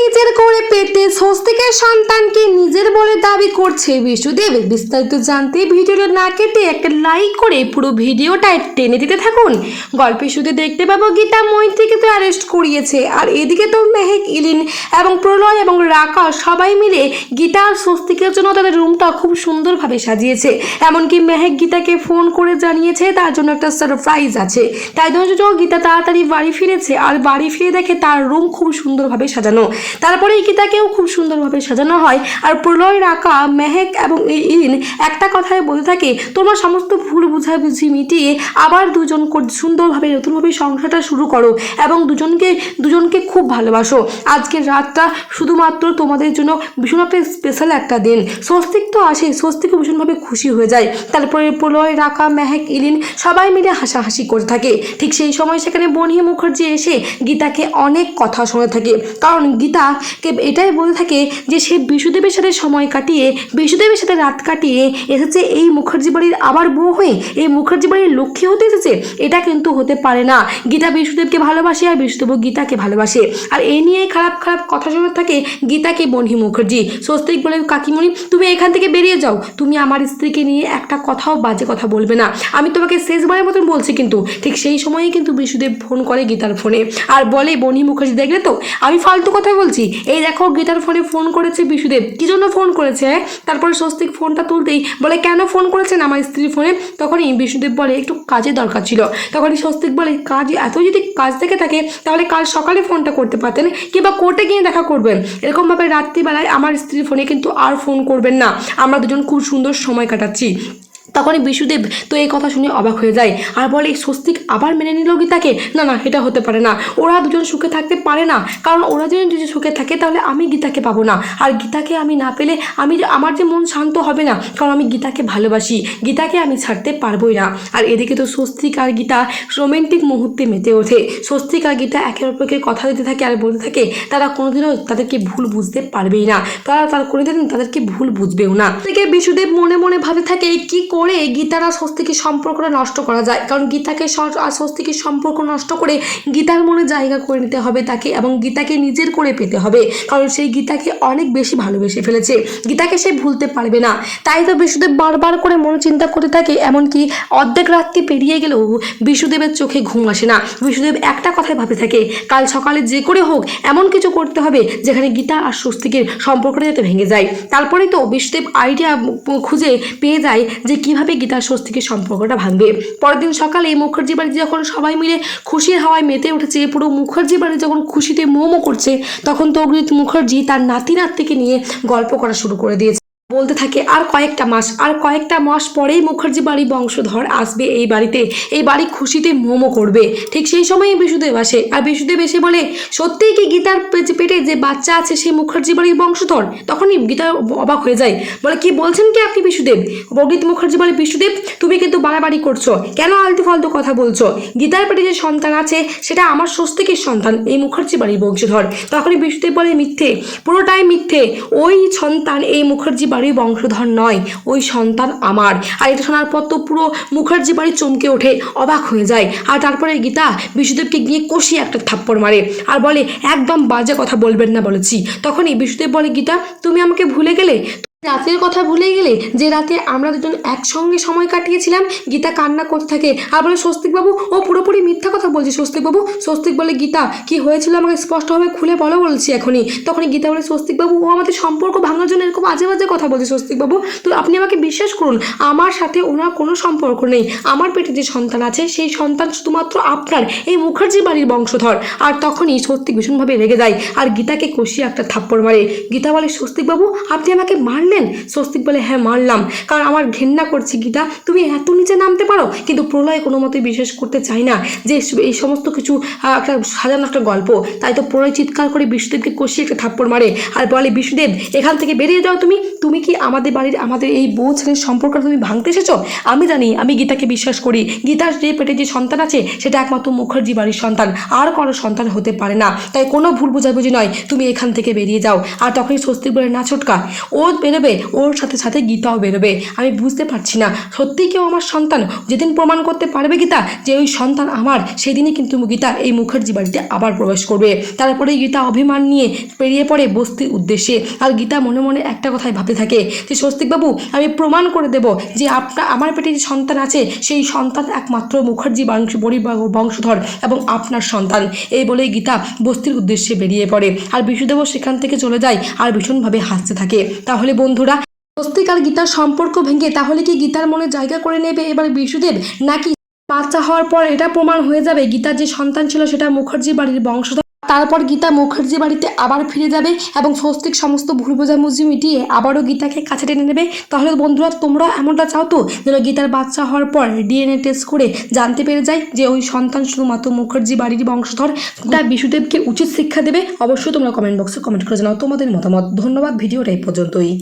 নিজের করে পেতে স্বস্তিকের সন্তানকে নিজের বলে দাবি করছে বিশুদেব বিস্তারিত জানতে ভিডিওটা না কেটে একটা লাইক করে পুরো ভিডিওটা টেনে দিতে থাকুন। গল্পে শুধু দেখতে পাবো গীতা মৈত্রীকে তো অ্যারেস্ট করিয়েছে। আর এদিকে তো মেহেক, ইলিন এবং প্রলয় এবং রাকা সবাই মিলে গীতা আর স্বস্তিকের জন্য তাদের রুমটা খুব সুন্দরভাবে সাজিয়েছে। এমনকি মেহেক গীতাকে ফোন করে জানিয়েছে, তার জন্য একটা সারপ্রাইজ আছে। তাই জন্য গীতা তাড়াতাড়ি বাড়ি ফিরেছে। আর বাড়ি ফিরে দেখে তার রুম খুব সুন্দরভাবে সাজানো। তারপরে এই গীতাকেও খুব সুন্দরভাবে সাজানো হয়। আর প্রলয়, রাকা, মেহেক এবং ইন একটা কথায় বলে থাকে, তোমার সমস্ত ভুল বুঝাবুঝি মিটিয়ে আবার দুজন সুন্দরভাবে, নতুনভাবে সংসারটা শুরু করো এবং দুজনকে দুজনকে খুব ভালোবাসো। আজকের রাতটা শুধুমাত্র তোমাদের জন্য ভীষণ একটা স্পেশাল একটা দিন। স্বস্তিক তো আসে, স্বস্তিকও ভীষণভাবে খুশি হয়ে যায়। তারপরে প্রলয়, রাকা, মেহেক ইলিন সবাই মিলে হাসাহাসি করে থাকে। ঠিক সেই সময় সেখানে বনিয়া মুখার্জি এসে গীতাকে অনেক কথা শুনে থাকে। কারণ গীতাকে এটাই বলে থাকে যে সে বিশুদেবের সাথে সময় কাটিয়ে, বিশুদেবের সাথে রাত কাটিয়ে এসেছে এই মুখার্জি বাড়ির আবার বউ হয়ে। এই মুখার্জি বাড়ির লক্ষ্মী হতে এসেছে, এটা কিন্তু হতে পারে না। গীতা বিশুদেবকে ভালোবাসে আর বিশুদেব গীতাকে ভালোবাসে। আর এই নিয়ে খারাপ খারাপ কথা শোনা থাকে গীতাকে বনহি মুখার্জি। স্বস্তিক বলে কাকিমণি, তুমি এখান থেকে বেরিয়ে যাও। তুমি আমার স্ত্রীকে নিয়ে একটা কথাও বাজে কথা বলবে না। আমি তোমাকে শেষবারের মতন বলছি কিন্তু, ঠিক সেই সময়েই কিন্তু বিশুদেব ফোন করে গীতার ফোনে। আর বলে বনি মুখার্জি, দেখলে তো? আমি ফালতু কথা বলছি। এই দেখো গীতার ফোনে ফোন করেছে বিশুদেব। কি জন্য ফোন করেছে হ্যাঁ? তারপরে স্বস্তিক ফোনটা তুলতেই বলে, কেন ফোন করেছেন আমার স্ত্রীর ফোনে? তখনই বিশুদেব বলে, একটু কাজের দরকার ছিল। তখনই স্বস্তিক বলে, কাজ এত যদি কাজ থেকে থাকে, তাহলে কাল সকালে ফোনটা করতে পারতেন, কিংবা কোর্টে গিয়ে দেখা করবেন। এরকমভাবে রাত্রিবেলায় আমার স্ত্রীর ফোনে কিন্তু আর ফোন করবেন না। আমরা দুজন খুব সুন্দর সময় কাটাচ্ছি। তখনই বিশুদেব তো এই কথা শুনে অবাক হয়ে যায় আর বলে, স্বস্তিক আবার মেনে নিল গীতাকে না না, এটা হতে পারে না। ওরা দুজন সুখে থাকতে পারে না। কারণ ওরা যদি যদি সুখে থাকে, তাহলে আমি গীতাকে পাবো না। আর গীতাকে আমি না পেলে আমি আমার যে মন শান্ত হবে না। কারণ আমি গীতাকে ভালোবাসি। গীতাকে আমি ছাড়তে পারবোই না। আর এদিকে তো স্বস্তিক আর গীতা রোমান্টিক মুহূর্তে মেতে ওঠে। স্বস্তিক আর গীতা একে অপরকে কথা দিতে থাকে আর বলতে থাকে, তারা কোনোদিনও তাদেরকে ভুল বুঝতে পারবেই না। তারা তারা কোনোদিন তাদেরকে ভুল বুঝবেও না। থেকে বিশুদেব মনে মনে ভাবে থাকে, কি করে গীতার আর স্বস্তিকের সম্পর্কটা নষ্ট করা যায়। কারণ গীতাকে আর স্বস্তিকের সম্পর্ক নষ্ট করে গীতার মনে জায়গা করে নিতে হবে তাকে এবং গীতাকে নিজের করে পেতে হবে। কারণ সেই গীতাকে অনেক বেশি ভালোবেসে ফেলেছে। গীতাকে সে ভুলতে পারবে না। তাই তো বিষ্ণুদেব বারবার করে মনে চিন্তা করতে থাকে, এমনকি অর্ধেক রাত্রি পেরিয়ে গেলেও বিশুদেবের চোখে ঘুম আসে না। বিষ্ণুদেব একটা কথাই ভাবে থাকে, কাল সকালে যে করে হোক এমন কিছু করতে হবে যেখানে গীতা আর স্বস্তিকের সম্পর্কটা যাতে ভেঙে যায়। তারপরে তো বিশুদেব আইডিয়া খুঁজে পেয়ে যায় যে কীভাবে গীতার স্বস্তিকে সম্পর্কটা ভাঙবে? পরের দিন সকালে মুখার্জি বাড়ি যখন সবাই মিলে খুশির হাওয়ায় মেতে উঠেছে, পুরো মুখার্জি বাড়ি যখন খুশিতে মোমো করছে, তখন তো অগ্রিত মুখার্জি তার নাতি নাতনিকে নিয়ে গল্প করা শুরু করে দিয়েছে। বলতে থাকে, আর কয়েকটা মাস, আর কয়েকটা মাস পরেই মুখার্জি বাড়ি বংশধর আসবে এই বাড়িতে। এই বাড়ি খুশিতে মোমো করবে। ঠিক সেই সময়ই বিশুদেব আসে। আর বিশুদেব এসে বলে, সত্যিই কি গীতার পেটে যে বাচ্চা আছে সেই মুখার্জি বাড়ির বংশধর? তখনই গীতা অবাক হয়ে যায়। বলে, কি বলছেন কি আপনি বিশুদেব? বগিত মুখার্জি বলে, বিশুদেব, তুমি কিন্তু বাড়াবাড়ি করছ। কেন আলতু ফালতু কথা বলছো? গীতার পেটে যে সন্তান আছে, সেটা আমার স্বস্তিকের সন্তান, এই মুখার্জি বাড়ির বংশধর। তখনই বিশুদেব বলে, মিথ্যে, পুরোটাই মিথ্যে। ওই সন্তান, এই মুখার্জি বাড়ির বংশধর নয়, ওই সন্তান আমার। আর এটা শোনার পর তো পুরো মুখার্জি বাড়ি চমকে ওঠে, অবাক হয়ে যায়। আর তারপরে গীতা বিষ্ণুদেবকে গিয়ে কষিয়ে একটা থাপ্পড় মারে আর বলে, একদম বাজে কথা বলবেন না বলেছি। তখনই বিষ্ণুদেব বলে, গীতা, তুমি আমাকে ভুলে গেলে? রাতের কথা ভুলে গেলে যে রাতে আমরা দুজন একসঙ্গে সময় কাটিয়েছিলাম, গীতা কান্না করতে থাকে। আর বলে, স্বস্তিকবাবু, ও পুরোপুরি মিথ্যা কথা বলছে। স্বস্তিকবাবু, স্বস্তিক বলে, গীতা, কি হয়েছিল আমাকে স্পষ্টভাবে খুলে বলো বলছি এখনই। তখনই গীতা বলে, স্বস্তিকবাবু, ও আমাদের সম্পর্ক ভাঙার জন্য এরকম আজে বাজে কথা বলছে। স্বস্তিকবাবু, তো আপনি আমাকে বিশ্বাস করুন, আমার সাথে ওনার কোনো সম্পর্ক নেই। আমার পেটে যে সন্তান আছে, সেই সন্তান শুধুমাত্র আপনার, এই মুখার্জি বাড়ির বংশধর। আর তখনই স্বস্তিক ভীষণভাবে রেগে যায়, আর গীতাকে কষিয়ে একটা থাপ্পড় মারে। গীতা বলে, স্বস্তিকবাবু, আপনি আমাকে মারলেন? স্বস্তিক বলে হ্যাঁ মারলাম। কারণ আমার ঘেন্না করছে গীতা তুমি এত নিচে নামতে পারো? কিন্তু প্রলয় কোনো মতে বিশ্বাস করতে চাই না যে এই সমস্ত কিছু একটা সাজানো একটা গল্প। তাই তো প্রলয় চিৎকার করে বিষ্ণুদেবকে কষিয়ে একটা থাপ্পড় মারে। আর বলে, বিষ্ণুদেব, এখান থেকে বেরিয়ে যাও তুমি। তুমি কি আমাদের বাড়ির, আমাদের এই বউ ছেলের সম্পর্কটা তুমি ভাঙতে এসেছ? আমি জানি, আমি গীতাকে বিশ্বাস করি। গীতার যে পেটে যে সন্তান আছে, সেটা একমাত্র মুখার্জি বাড়ির সন্তান। আর কারও সন্তান হতে পারে না। তাই কোনো ভুল বোঝাবুঝি নয়, তুমি এখান থেকে বেরিয়ে যাও। আর তখনই স্বস্তিক বলে, না ছোটকা। ও বেরো বেরোবে? ওর সাথে সাথে গীতাও বেরোবে। আমি বুঝতে পারছি না। সত্যিই কেউ আমার সন্তান? যেদিন প্রমাণ করতে পারবে গীতা, যে ওই সন্তান আমার, সেদিনই কিন্তু গীতা এই মুখার্জি বাড়িতে আবার প্রবেশ করবে। তারপরে গীতা অভিমান নিয়ে পেরিয়ে পড়ে বস্তির উদ্দেশ্যে। আর গীতা মনে মনে একটা কথাই ভাবতে থাকে যে, স্বস্তিকবাবু, আমি প্রমাণ করে দেব যে আপনার আমার পেটে যে সন্তান আছে, সেই সন্তান একমাত্র মুখার্জি বংশ বংশধর এবং আপনার সন্তান। এই বলে গীতা বস্তির উদ্দেশ্যে বেরিয়ে পড়ে। আর বিশুদেবও সেখান থেকে চলে যায় আর ভীষণভাবে হাসতে থাকে। তাহলে বন্ধুরা। স্বস্তিক আর গীতার সম্পর্ক ভেঙে তাহলে কি গীতার মনে জায়গা করে নেবে এবার বিশুদেব? নাকি বাচ্চা হওয়ার পর এটা প্রমাণ হয়ে যাবে? গীতার যে সন্তান ছিল সেটা মুখার্জি বাড়ির বংশধর। তারপর গীতা মুখার্জি বাড়িতে আবার ফিরে যাবে এবং স্বস্তিক সমস্ত ভুল বোঝাবুঝি মিটিয়ে আবারও গীতাকে কাছে টেনে নেবে। তাহলে বন্ধুরা, তোমরা এমনটা চাও তো? যেন গীতার বাচ্চা হওয়ার পর ডিএনএ টেস্ট করে জানতে পেরে যায় যে ওই সন্তান শুধুমাত্র মুখার্জি বাড়ির বংশধর। তা বিশুদেবকে উচিত শিক্ষা দেবে। অবশ্যই তোমরা কমেন্ট বক্সে কমেন্ট করে জানাও তোমাদের মতামত। ধন্যবাদ, ভিডিওটা এই পর্যন্তই।